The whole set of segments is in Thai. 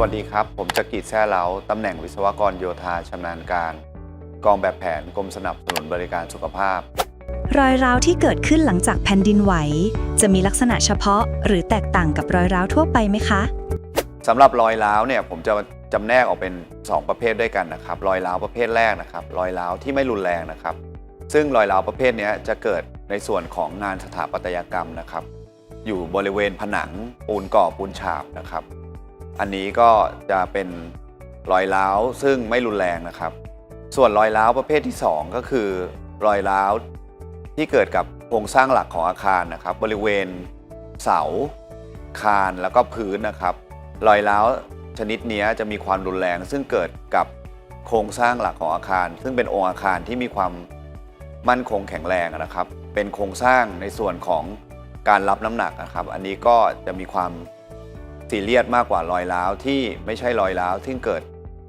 วัสดีครับ ผมจักริดแซ่เล้าตำแหน่งวิศวกรโยธาชำนาญการ กองแบบแผนกรมสนับสนุนบริการสุขภาพ รอยร้าวที่เกิดขึ้นหลังจากแผ่นดินไหว จะมีลักษณะเฉพาะ หรือแตกต่างกับรอยร้าวทั่วไปไหมคะสำหรับรอยร้าวเนี่ยผมจะจำแนกออกเป็น 2 ประเภทด้วยกันนะครับ รอยร้าวประเภทแรกนะครับรอยร้าวที่ไม่รุนแรงนะครับ ซึ่งรอยร้าวประเภทเนี้ยจะเกิดในส่วนของงานสถาปัตยกรรมนะครับ อยู่บริเวณผนังปูนก่อปูนฉาบนะครับ อันนี้ก็จะเป็นรอยร้าวซึ่งไม่รุนแรงนะครับ ส่วนรอยร้าวประเภทที่ 2 ก็คือรอยร้าวที่เกิดกับโครงสร้างหลักของอาคารนะครับ บริเวณเสา คานแล้วก็พื้นนะครับรอยร้าวชนิดนี้จะมีความรุนแรง ซึ่งเกิดกับโครงสร้างหลักของอาคาร ซึ่งเป็นองค์อาคารที่มีความมั่นคงแข็งแรงนะครับ เป็นโครงสร้างในส่วนของการรับน้ำหนักนะครับ อันนี้ก็จะมีความ ซีเรียสมากกว่ารอยร้าวที่ไม่ใช่รอยร้าวที่เกิด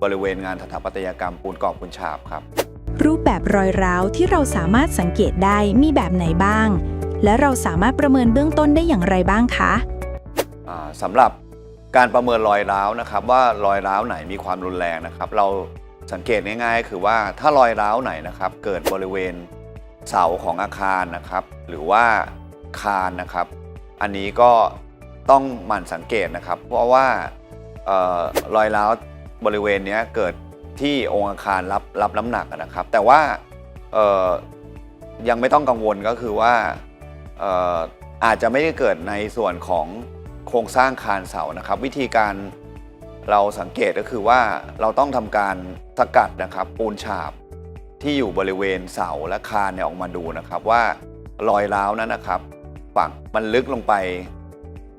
บริเวณงานสถาปัตยกรรมปูนกรอบปูนฉาบครับ รูปแบบรอยร้าวที่เราสามารถสังเกตได้มีแบบไหนบ้าง และเราสามารถประเมินเบื้องต้นได้อย่างไรบ้างคะอ่าสำหรับการประเมินรอยร้าวนะครับว่ารอยร้าวไหนมีความรุนแรงนะครับ เราสังเกตง่ายๆ คือว่าถ้ารอยร้าวไหนนะครับ เกิดบริเวณเสาของอาคารนะครับ หรือว่าคานนะครับ อันนี้ก็ ต้องหมั่นสังเกตนะครับ เพราะว่าออรอยร้าวบริเวณนี้เกิดที่องค์อาคารรับรับน้ำหนักนะครับ แต่ว่ายังไม่ต้องกังวลก็คือว่าเอ่ออาจจะไม่ได้เกิดในส่วนของโครงสร้างคานเสานะครับ วิธีการเราสังเกตก็คือว่าเราต้องทำการสกัดนะครับ ปูนฉาบที่อยู่บริเวณเสาและคานเนี่ยออกมาดูนะครับ ว่ารอยร้าวนั้นนะครับ ฝังมันลึกลงไป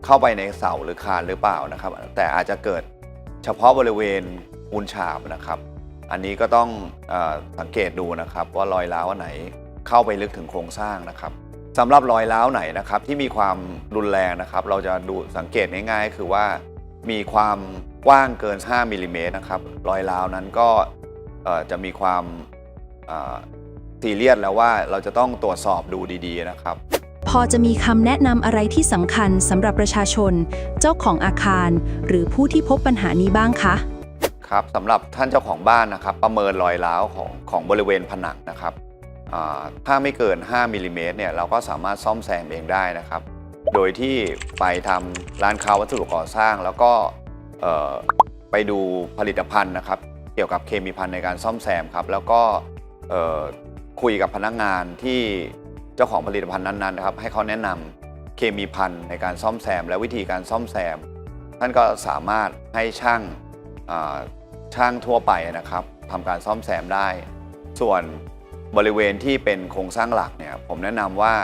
เข้าไปในเสาหรือคานหรือเปล่านะครับ แต่อาจจะเกิดเฉพาะบริเวณปูนฉาบนะครับ อันนี้ก็ต้องอสังเกตดูนะครับว่ารอยร้าวไหนเข้าไปลึกถึงโครงสร้างนะครับสำหรับรอยร้าวไหนนะครับที่มีความรุนแรงนะครับ เราจะดูสังเกตง่ายๆ คือว่ามีความกว้างเกิน 5มิลลิเมตรนะครับรอยร้าวนั้นก็จะมีความซีเรียสแล้วว่าเราจะต้องตรวจสอบดูดีๆนะครับ พอจะมีคำแนะนำอะไรที่สำคัญสำหรับประชาชน เจ้าของอาคาร หรือผู้ที่พบปัญหานี้บ้างคะ ครับสำหรับท่านเจ้าของบ้านนะครับ ประเมินรอยร้าวของของบริเวณผนังนะครับอ่าถ้าไม่เกิน 5มิลลิเมตรเนี่ยเราก็สามารถซ่อมแซมเองได้นะครับ โดยที่ไปทำร้านค้าวัสดุก่อสร้าง แล้วก็เอ่อไปดูผลิตภัณฑ์นะครับ เกี่ยวกับเคมีภัณฑ์ในการซ่อมแซมครับ แล้วก็เอ่อคุยกับพนักงานที่ เจ้าของผลิตภัณฑ์นั้นๆนะครับให้เขาแนะนำเคมีภัณฑ์ในการซ่อมแซม และวิธีการซ่อมแซม ท่านก็สามารถให้ช่างช่างทั่วไปนะครับทำการซ่อมแซมได้ ส่วนบริเวณที่เป็นโครงสร้างหลักเนี่ยผมแนะนำว่า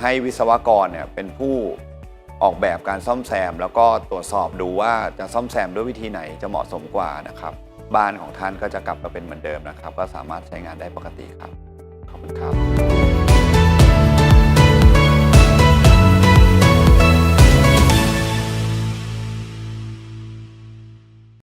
ให้วิศวกรเนี่ยเป็นผู้ออกแบบการซ่อมแซม แล้วก็ตรวจสอบดูว่าจะซ่อมแซมด้วยวิธีไหนจะเหมาะสมกว่านะครับ บ้านของท่านก็จะกลับมาเป็นเหมือนเดิมนะครับ ก็สามารถใช้งานได้ปกติครับ ขอบคุณครับ